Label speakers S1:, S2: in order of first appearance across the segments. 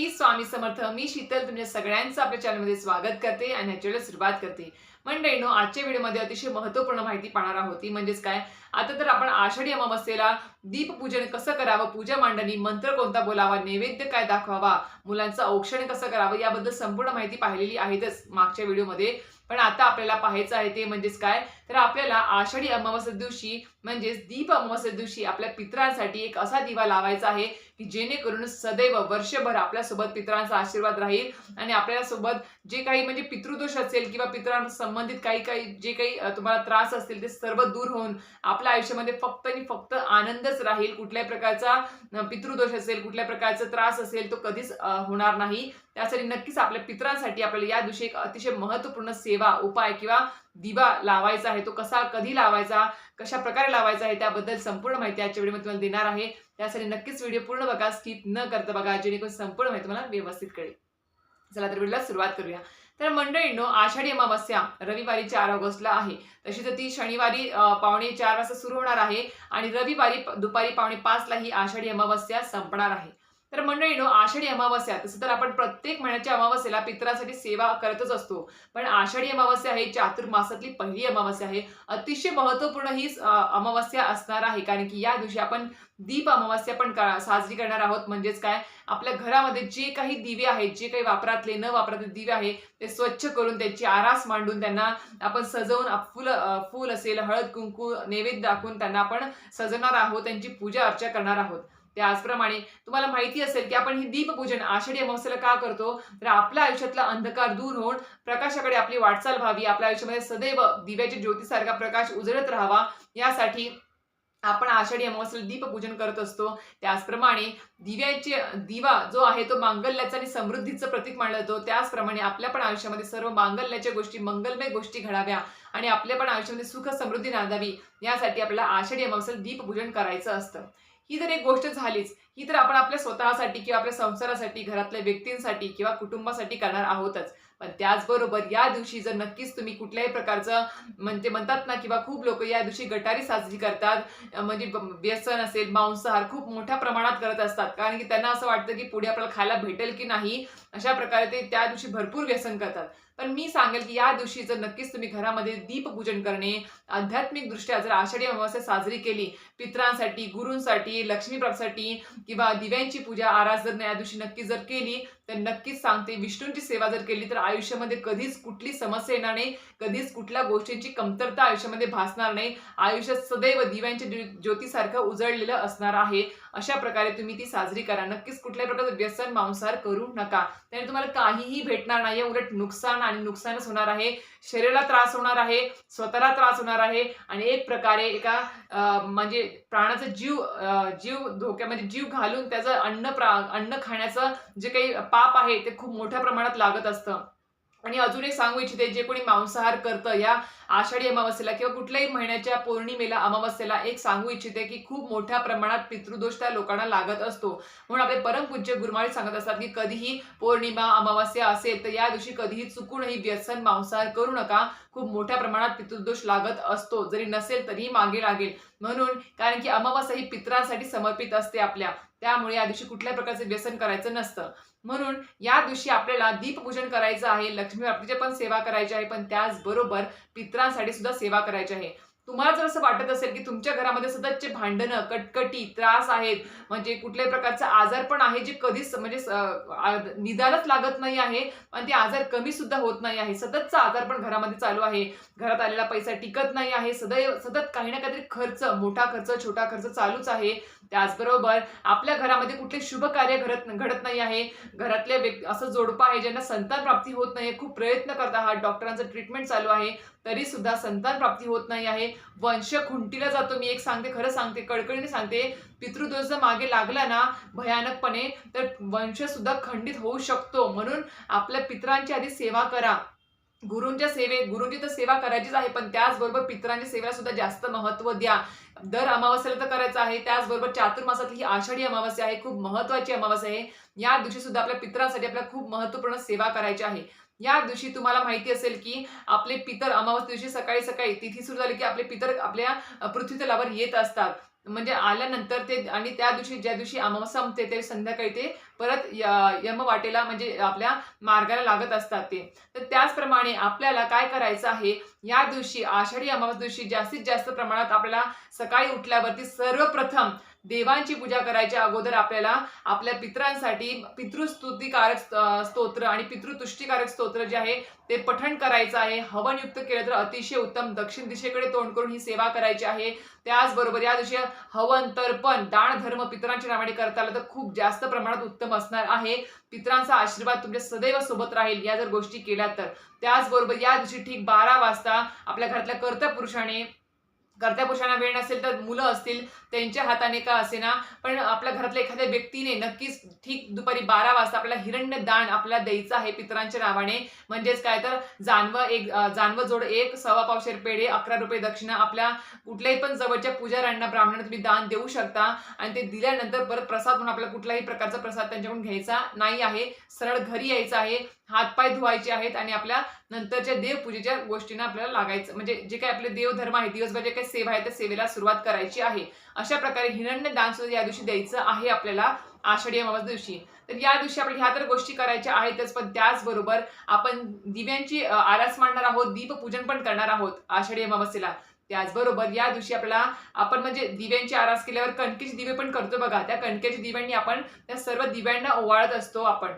S1: श्री स्वामी समर्थ. मी शीतल तुमच्या सगळ्यांचं आपल्या चॅनलमध्ये स्वागत करते आणि ह्याच्याला सुरुवात करते. मंडळीनो आजच्या व्हिडिओमध्ये अतिशय महत्त्वपूर्ण माहिती पाहणार आहोत. ती म्हणजेच काय? आता तर आपण आषाढी अमावस्येला दीपपूजन कसं करावं? पूजा मांडणी मंत्र कोणता बोलावा? नैवेद्य काय दाखवावा? मुलांचं औक्षण कसं करावं? याबद्दल संपूर्ण माहिती पाहिलेली आहेतच मागच्या व्हिडिओमध्ये. पण आता आपल्याला पाहायचं आहे ते म्हणजेच काय? तर आपल्याला आषाढी अमावस्या दिवशी म्हणजेच दीप अमावस्या दिवशी आपल्या पितरांसाठी एक असा दिवा लावायचा आहे की जेणेकरून सदैव वर्षभर आपल्यासोबत पितरांचा आशीर्वाद राहील आणि आपल्यासोबत जे काही म्हणजे पितृदोष असेल किंवा पित्रांसंबंधित संबंधित काही काही जे काही तुम्हाला त्रास असतील ते सर्व दूर होऊन आपल्या आयुष्यामध्ये फक्त आणि फक्त आनंदच राहील. कुठल्याही प्रकारचा पितृदोष असेल कुठल्या प्रकारचा त्रास असेल तो कधीच होणार नाही. त्यासाठी नक्कीच आपल्या पितरांसाठी आपल्याला या दिवशी एक अतिशय महत्त्वपूर्ण सेवा उपाय किंवा दिवा लावायचा आहे तो कसा कधी लावायचा कशा प्रकारे लावायचा आहे त्याबद्दल संपूर्ण माहिती आजच्या व्हिडिओमध्ये तुम्हाला देणार आहे. त्यासाठी नक्कीच व्हिडिओ पूर्ण बघा स्किप न करता बघा जेणेकरून संपूर्ण माहिती तुम्हाला व्यवस्थित कळेल. चला तर व्हिडिओला सुरुवात करूया. तर मंडळींनो आषाढी अमावस्या रविवारी चार ऑगस्टला आहे. तशी तर ती शनिवारी पावणे चार वाजता सुरू होणार आहे आणि रविवारी दुपारी पावणे पाचला ही आषाढी अमावस्या संपणार आहे. तर मंडळीनो आषाढी अमावस्या तसं तर आपण प्रत्येक महिन्याच्या अमावस्येला पित्रासाठी सेवा करतच असतो. पण आषाढी अमावस्या ही चातुर्मासातली पहिली अमावस्या आहे. अतिशय महत्त्वपूर्ण ही अमावस्या असणार आहे. कारण की या दिवशी आपण दीप अमावस्या पण साजरी करणार आहोत. म्हणजेच काय? आपल्या घरामध्ये जे काही दिवे आहेत जे काही वापरातले न वापरातले दिवे आहे ते स्वच्छ करून त्यांची आरास मांडून त्यांना आपण सजवून फुल फुल फूल असेल हळद कुंकू नैवेद्य दाखवून त्यांना आपण सजवणार आहोत त्यांची पूजा अर्चा करणार आहोत. त्याचप्रमाणे तुम्हाला माहिती असेल की आपण ही दीपपूजन आषाढी अमावस्येला का करतो? तर आपल्या आयुष्यातला अंधकार दूर होऊन प्रकाशाकडे आपली वाटचाल व्हावी. आपल्या आयुष्यामध्ये सदैव दिव्याच्या ज्योतीसारखा प्रकाश उजळत राहावा. यासाठी आपण आषाढी अमावस्येला दीपपूजन करत असतो. त्याचप्रमाणे दिव्याचे दिवा जो आहे तो मांगल्याचा आणि समृद्धीचं प्रतीक मानला जातो. त्याचप्रमाणे आपल्या पण आयुष्यामध्ये सर्व मांगल्याच्या गोष्टी मंगलमय गोष्टी घडाव्या आणि आपल्या पण आयुष्यामध्ये सुख समृद्धी नांदावी. यासाठी आपल्याला आषाढी अमावस्येला दीपपूजन करायचं असतं. ही तर एक गोष्ट झालीच. ही तर आपण आपल्या स्वतःसाठी किंवा आपल्या संसारासाठी घरातल्या व्यक्तींसाठी किंवा कुटुंबासाठी करणार आहोतच. पण त्याचबरोबर या दिवशी जर नक्कीच तुम्ही कुठल्याही प्रकारचं म्हणजे म्हणतात ना किंवा खूप लोक या दिवशी गटारी साजरी करतात. म्हणजे व्यसन असेल मांसाहार खूप मोठ्या प्रमाणात करत असतात. कारण की त्यांना असं वाटतं की पुढे आपल्याला खायला भेटेल की नाही अशा प्रकारे ते त्या दिवशी भरपूर व्यसन करतात. पण मी सांगेल की या दिवशी जर नक्कीच तुम्ही घरामध्ये दीपपूजन करणे आध्यात्मिकदृष्ट्या जर आषाढी अमावस्या साजरी केली पित्रांसाठी गुरूंसाठी लक्ष्मीप्रभसाठी किंवा दिव्यांची पूजा आरास जर या दिवशी नक्की जर केली तर नक्कीच सांगते विष्णूंची सेवा जर केली तर आयुष्यामध्ये कधीच कुठली समस्या येणार नाही कधीच कुठल्या गोष्टींची कमतरता आयुष्यामध्ये भासणार नाही. आयुष्यात सदैव दिव्यांच्या ज्यो- ज्योतीसारखं उजळलेलं असणार आहे. अशा प्रकारे तुम्ही ती साजरी करा. नक्कीच कुठल्याही प्रकारचं व्यसन मांसाहार करू नका. त्याने तुम्हाला काहीही भेटणार नाही. उलट नुकसान आणि नुकसानच होणार आहे. शरीराला त्रास होणार आहे. स्वतःला त्रास होणार आहे. आणि एक प्रकारे एका म्हणजे प्राणाचा जीव जीव धोक्यामध्ये जीव घालून त्याचं अन्न प्रा अन्न खाण्याचं जे काही पाप आहे ते खूप मोठ्या प्रमाणात लागत असतं. आणि अजून एक सांगू इच्छिते जे कोणी मांसाहार करतं या आषाढी अमावस्येला किंवा कुठल्याही महिन्याच्या पौर्णिमेला अमावस्येला एक सांगू इच्छिते की खूप मोठ्या प्रमाणात पितृदोष त्या लोकांना लागत असतो. म्हणून आपले परमपूज्य गुरुमाळी सांगत असतात की कधीही पौर्णिमा अमावस्या असेल तर या दिवशी कधीही चुकूनही व्यसन मांसाहार करू नका. खूप मोठ्या प्रमाणात पितृदोष लागत असतो. जरी नसेल तरीही मागे लागेल. म्हणून कारण की अमावस्या ही पित्रांसाठी समर्पित असते आपल्या. त्यामुळे या दिवशी कुठल्या प्रकारचे व्यसन करायचं नसतं. म्हणून या दिवशी आपल्याला दीपपूजन करायचं आहे लक्ष्मी प्राप्तीची पण सेवा करायची आहे पण त्याचबरोबर पित्रांसाठी सुद्धा सेवा करायची आहे. तुम्हाला जर असं वाटत असेल की तुमच्या घरामध्ये सततचे भांडणं कटकटी त्रास आहेत म्हणजे कुठल्याही प्रकारचा आजार पण आहे जे कधीच म्हणजे निदानच लागत नाही आहे आणि ते आजार कमी सुद्धा होत नाही आहे. सततचा आजार पण घरामध्ये चालू आहे. घरात आलेला पैसा टिकत नाही आहे. सदैव सतत काही ना काहीतरी खर्च मोठा खर्च छोटा खर्च चालूच आहे. त्याचबरोबर आपल्या घरामध्ये कुठले शुभ कार्य घडत घडत नाही आहे. घरातले व्यक्ती असं जोडपं आहे ज्यांना संतान प्राप्ती होत नाही खूप प्रयत्न करत आहात डॉक्टरांचं ट्रीटमेंट चालू आहे. तरी सुद्धा संतान प्राप्ती होत नाही आहे. वंश खुंटीला जातो. मी एक सांगते खरं सांगते कडकडीने सांगते. पितृदोष जर मागे लागला ना भयानकपणे तर वंश सुद्धा खंडित होऊ शकतो. म्हणून आपल्या पित्रांची आधी सेवा करा. गुरूंच्या सेवे गुरूंची तर सेवा करायचीच आहे पण त्याचबरोबर पित्रांच्या सेवेला सुद्धा जास्त महत्त्व द्या. दर अमावस्याला तर करायचं आहे त्याचबरोबर चातुर्मासातली ही आषाढी अमावस्या आहे खूप महत्वाची अमावस्या आहे. या दिवशी सुद्धा आपल्या पित्रांसाठी आपल्याला खूप महत्त्वपूर्ण सेवा करायची आहे. या दिवशी तुम्हाला माहिती असेल की आपले पितर अमावस्या दिवशी सकाळी सकाळी तिथी सुरू झाली की आपले पितर आपल्या पृथ्वीतलावर पृथ्वी तलावर येत असतात. म्हणजे आल्यानंतर ते आणि त्या दिवशी ज्या दिवशी अमावस्या संपते ते संध्याकाळी ते परत य- म्हणजे आपल्या मार्गाला लागत असतात ते. तर त्याचप्रमाणे आपल्याला काय करायचं आहे? या दिवशी आषाढी अमावस्या दिवशी जास्तीत जास्त प्रमाणात आपल्याला सकाळी उठल्यावरती सर्वप्रथम देवांची पूजा करायच्या अगोदर आपल्याला आपल्या पित्रांसाठी पितृस्तुतीकारक स्तोत्र आणि पितृतुष्टीकारक स्तोत्र जे आहे ते पठण करायचं आहे. हवनयुक्त केलं तर अतिशय उत्तम. दक्षिण दिशेकडे तोंड करून ही सेवा करायची आहे. त्याचबरोबर या दिवशी हवन तर्पण दान धर्म पितरांच्या नावाने करता आलं तर खूप जास्त प्रमाणात उत्तम असणार आहे. पितरांचा आशीर्वाद तुमच्या सदैव सोबत राहील या जर गोष्टी केल्या तर. त्याचबरोबर या दिवशी ठीक बारा वाजता आपल्या घरातल्या कर्तपुरुषाने पुरुषाने कर्त्या पुरुषांना वेळ नसेल तर मुलं असतील त्यांच्या हाताने का असेना? पण आपल्या घरातल्या एखाद्या व्यक्तीने नक्कीच ठीक दुपारी बारा वाजता आपल्याला हिरण्य दान आपल्याला द्यायचं आहे पितरांच्या नावाने. म्हणजेच काय तर जानवं एक जानव जानवं जोड एक सव्वा पावशेर पेढे अकरा रुपये दक्षिणा आपल्या कुठल्याही पण जवळच्या पुजाऱ्यांना ब्राह्मणांना तुम्ही दान देऊ शकता. आणि ते दिल्यानंतर परत प्रसाद म्हणून आपल्याला कुठलाही प्रकारचा प्रसाद त्यांच्याकडून घ्यायचा नाही आहे. सरळ घरी यायचं आहे हातपाय धुवायचे आहेत आणि आपल्या नंतरच्या देवपूजेच्या गोष्टींना आपल्याला लागायचं. म्हणजे जे काही आपले देवधर्म आहे दिवसभर जे काही सेवा आहे त्या सेवेला सुरुवात करायची आहे. अशा प्रकारे हिरण्य दान सुद्धा या दिवशी द्यायचं आहे आपल्याला आषाढी अमावस दिवशी. तर या दिवशी आपण ह्या तर गोष्टी करायच्या आहेतच पण त्याचबरोबर आपण दिव्यांची आरास मांडणार आहोत दीपपूजन पण करणार आहोत आषाढी अमावस्येला. त्याचबरोबर या दिवशी आपल्याला आपण म्हणजे दिव्यांची आरास केल्यावर कणकेचे दिवे पण करतो बघा. त्या कणकेच्या दिव्यांनी आपण त्या सर्व दिव्यांना ओवाळत असतो आपण.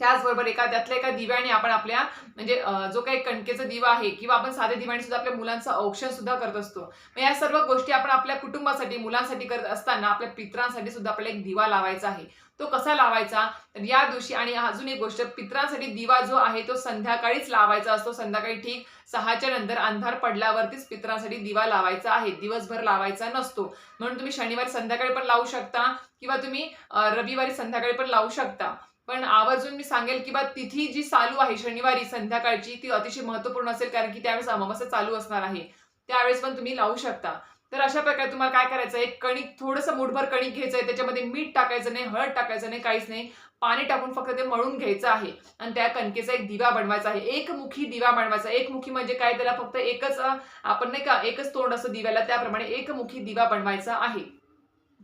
S1: त्याचबरोबर एका त्यातल्या एका दिव्याने आपण आपल्या म्हणजे जो काही कणकेचा दिवा आहे किंवा आपण साध्या दिव्याने सुद्धा आपल्या मुलांचं औक्षण सुद्धा करत असतो. मग या सर्व गोष्टी आपण आपल्या कुटुंबासाठी मुलांसाठी करत असताना आपल्या पित्रांसाठी सुद्धा आपल्याला एक दिवा लावायचा आहे. तो कसा लावायचा? तर या दिवशी आणि अजून एक गोष्ट पित्रांसाठी दिवा जो आहे तो संध्याकाळीच लावायचा असतो. संध्याकाळी ठीक सहाच्या नंतर अंधार पडल्यावरतीच पित्रांसाठी दिवा लावायचा आहे. दिवसभर लावायचा नसतो. म्हणून तुम्ही शनिवारी संध्याकाळी पण लावू शकता किंवा तुम्ही रविवारी संध्याकाळी पण लावू शकता. पण आवर्जून मी सांगेल की बा तिथी जी चालू आहे शनिवारी संध्याकाळची ती अतिशय महत्त्वपूर्ण असेल कारण की त्यावेळेस अमावस्या चालू असणार आहे. त्यावेळेस पण तुम्ही लावू शकता. तर अशा प्रकारे तुम्हाला काय करायचं आहे? कणिक थोडंसं मुठभर कणिक घ्यायचं आहे. त्याच्यामध्ये मीठ टाकायचं नाही हळद टाकायचं नाही काहीच नाही. पाणी टाकून फक्त ते मळून घ्यायचं आहे. आणि त्या कणकेचा एक दिवा बनवायचा आहे. एकमुखी दिवा बनवायचा एकमुखी म्हणजे काय? त्याला फक्त एकच आपण नाही का एकच तोंड असं दिव्याला त्याप्रमाणे एकमुखी दिवा बनवायचा आहे.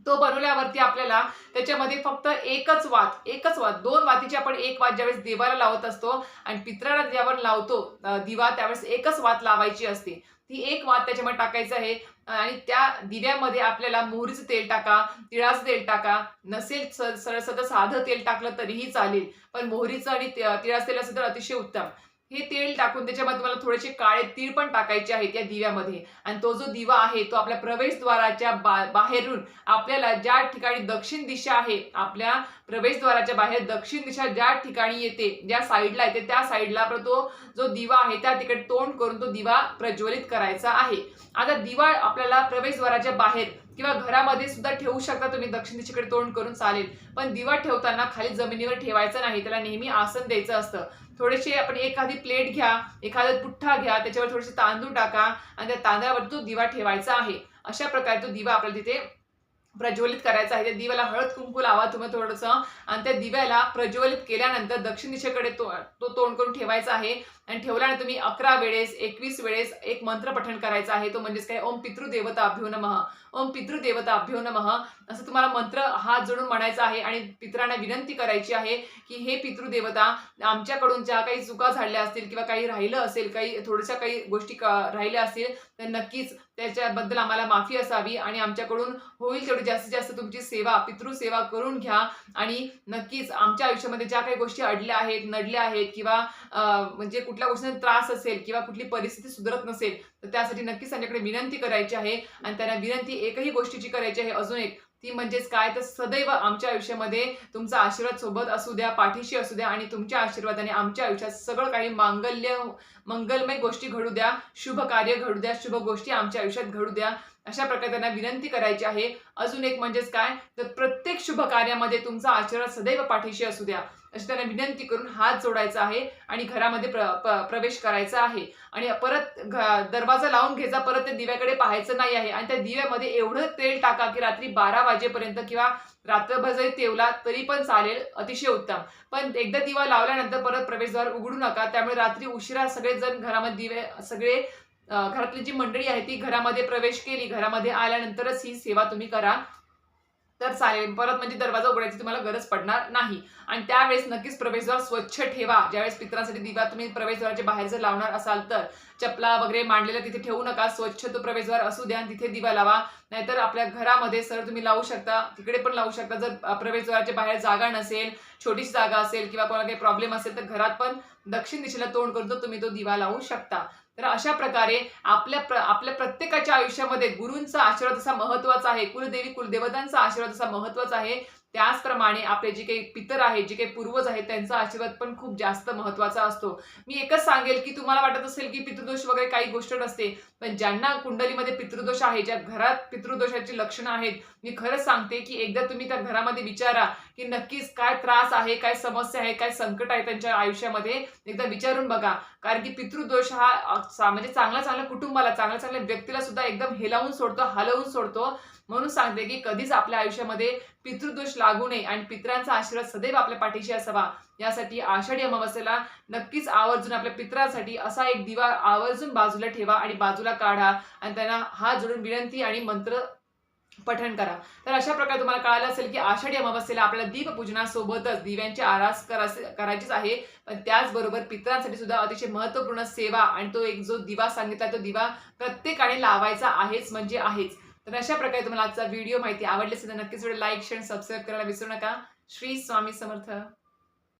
S1: तो बनवल्यावरती आपल्याला त्याच्यामध्ये फक्त एकच वात एकच वात दोन वातीची आपण एक वात ज्यावेळेस देवाला लावत असतो आणि पित्राला ज्यावर लावतो दिवा त्यावेळेस एकच वात लावायची असते. ती एक वात त्याच्यामध्ये टाकायचं आहे आणि त्या दिव्यामध्ये आपल्याला मोहरीचं तेल टाका तिळाचं तेल टाका नसेल स- सरळ साधं तेल टाकलं तरीही चालेल. पण मोहरीचं आणि तिळाचं तेल असेल तर अतिशय उत्तम. हे तेल टाकून त्याच्यामध्ये तुम्हाला थोडेसे काळे तीळ पण टाकायचे आहेत या दिव्यामध्ये. आणि तो जो दिवा आहे तो आपल्या प्रवेशद्वाराच्या बा बाहेरून आपल्याला ज्या ठिकाणी दक्षिण दिशा आहे आपल्या प्रवेशद्वाराच्या बाहेर दक्षिण दिशा ज्या ठिकाणी येते ज्या साईडला येते त्या साईडला आपला तो जो दिवा आहे त्या तिकडे तोंड करून तो दिवा प्रज्वलित करायचा आहे. आता दिवा आपल्याला प्रवेशद्वाराच्या बाहेर किंवा घरामध्ये सुद्धा ठेवू शकता तुम्ही दक्षिण दिशेकडे तोंड करून चालेल. पण दिवा ठेवताना खाली जमिनीवर ठेवायचं नाही त्याला नेहमी आसन द्यायचं असतं. थोडेसे आपण एखादी प्लेट घ्या एखादा पुठ्ठा घ्या त्याच्यावर थोडेसे तांदूळ टाका आणि त्या तांदळावर तो दिवा ठेवायचा आहे. अशा प्रकारे तो दिवा आपल्याला तिथे प्रज्वलित करायचा आहे. त्या दिव्याला हळद कुंकू लावा तुम्ही थोडंसं आणि त्या दिव्याला प्रज्वलित केल्यानंतर दक्षिण दिशेकडे तो तो तोंड करून ठेवायचा आहे. आणि ठेवल्याने तुम्ही अकरा वेळेस एकवीस वेळेस एक मंत्र पठण करायचा आहे. तो म्हणजेच काय? ओम पितृदेवता अभ्यो नमः. ओम पितृदेवता अभ्यो नमः. असं तुम्हाला मंत्र हात जोडून म्हणायचा आहे आणि पितरांना विनंती करायची आहे की हे पितृदेवता आमच्याकडून ज्या काही चुका झाल्या असतील किंवा काही राहिलं असेल काही थोड्याशा काही गोष्टी राहिल्या असतील तर नक्कीच त्याच्याबद्दल आम्हाला माफी असावी आणि आमच्याकडून होईल तेवढी जास्तीत जास्त तुमची सेवा पितृसेवा करून घ्या. आणि नक्कीच आमच्या आयुष्यामध्ये ज्या काही गोष्टी अडल्या आहेत नडल्या आहेत किंवा म्हणजे कुठल्या गोष्टीचा त्रास असेल किंवा कुठली परिस्थिती सुधरत नसेल तर त्यासाठी नक्कीच त्यांच्याकडे विनंती करायची आहे. आणि त्यांना विनंती एकही गोष्टीची करायची आहे अजून एक ती म्हणजेच काय? तर सदैव आमच्या आयुष्यामध्ये तुमचा आशीर्वाद सोबत असू द्या पाठीशी असू द्या आणि तुमच्या आशीर्वादाने आमच्या आयुष्यात सगळं काही मांगल्य मंगलमय गोष्टी घडू द्या शुभ कार्य घडू द्या शुभ गोष्टी आमच्या आयुष्यात घडू द्या. अशा प्रकारे त्यांना विनंती करायची आहे. अजून एक म्हणजेच काय? तर प्रत्येक शुभ कार्यामध्ये तुमचा आशीर्वाद सदैव पाठीशी असू द्या. अशी त्यांना विनंती करून हात जोडायचा आहे आणि घरामध्ये प्र, प- प्रवेश करायचा आहे. आणि परत घ- दरवाजा लावून घ्यायचा परत त्या दिव्याकडे पाहायचं नाही आहे. आणि त्या दिव्यामध्ये एवढं तेल टाका की रात्री बारा वाजेपर्यंत किंवा रात्रभर जरी तेवला तरी पण चालेल अतिशय उत्तम. पण एकदा दिवा लावल्यानंतर परत प्रवेशद्वार उघडू नका. त्यामुळे रात्री उशिरा सगळेजण घरामध्ये दिवे सगळे घरातली जी मंडळी आहे ती घरामध्ये प्रवेश केली. घरामध्ये आल्यानंतरच ही सेवा तुम्ही करा. तर चालेल. परत म्हणजे दरवाजा उघडायची तुम्हाला गरज पडणार नाही. आणि त्यावेळेस नक्कीच प्रवेशद्वार स्वच्छ ठेवा. ज्यावेळेस पित्रांसाठी दिवा तुम्ही प्रवेशद्वाराच्या बाहेर जर लावणार असाल तर. चपला वगैरे मांडलेल्या तिथे ठेवू नका. स्वच्छ तो प्रवेशद्वार असू द्या आणि तिथे दिवा लावा. नाहीतर आपल्या घरामध्ये सर तुम्ही लावू शकता. तिकडे पण लावू शकता. जर प्रवेशद्वाराच्या बाहेर जागा नसेल छोटीशी जागा असेल किंवा कोणाला काही प्रॉब्लेम असेल तर घरात पण दक्षिण दिशेला तोंड करून तो तुम्ही तो दिवा लावू शकता. तर अशा प्रकारे आपल्या प्र आपल्या प्रत्येकाच्या आयुष्यामध्ये गुरूंचा आशीर्वाद असा महत्त्वाचा आहे कुलदेवी कुलदेवतांचा आशीर्वाद असा महत्त्वाचा आहे. त्याचप्रमाणे आपले जे काही पितर आहेत जे काही पूर्वज आहेत त्यांचा आशीर्वाद पण खूप जास्त महत्त्वाचा असतो. मी एकच सांगेल की तुम्हाला वाटत असेल की पितृदोष वगैरे काही गोष्ट नसते पण ज्यांना कुंडलीमध्ये पितृदोष आहे ज्या घरात पितृदोषाची लक्षणं आहेत मी खरंच सांगते की एकदा तुम्ही त्या घरामध्ये विचारा की नक्कीच काय त्रास आहे काय समस्या आहे काय संकट आहे त्यांच्या आयुष्यामध्ये एकदा विचारून बघा. कारण की पितृदोष हा म्हणजे चांगल्या चांगल्या कुटुंबाला चांगल्या चांगल्या व्यक्तीला सुद्धा एकदम हेलावून सोडतो हलवून सोडतो. म्हणून सांगते की कधीच आपल्या आयुष्यामध्ये पितृदोष लागू नये आणि पितरांचा आशीर्वाद सदैव आपल्या पाठीशी असावा. यासाठी आषाढी अमावस्येला नक्कीच आवर्जून आपल्या पित्रांसाठी असा एक दिवा आवर्जून बाजूला ठेवा आणि बाजूला काढा. आणि त्यांना हात जोडून विनंती आणि मंत्र पठण करा. तर अशा प्रकारे तुम्हाला कळालं असेल की आषाढी अमावस्येला आपल्याला दीपपूजनासोबतच दिव्यांची आरास करा करायचीच आहे. पण त्याचबरोबर पितरांसाठी सुद्धा अतिशय महत्त्वपूर्ण सेवा आणि तो एक जो दिवा सांगितला तो दिवा प्रत्येकाने लावायचा आहेच म्हणजे आहेच. तर अशा प्रकारे तुम्हाला आजचा व्हिडिओ माहिती आवडली असेल तर नक्कीच व्हिडिओ लाईक शेअर सबस्क्राईब करायला विसरू नका. श्री स्वामी समर्थ.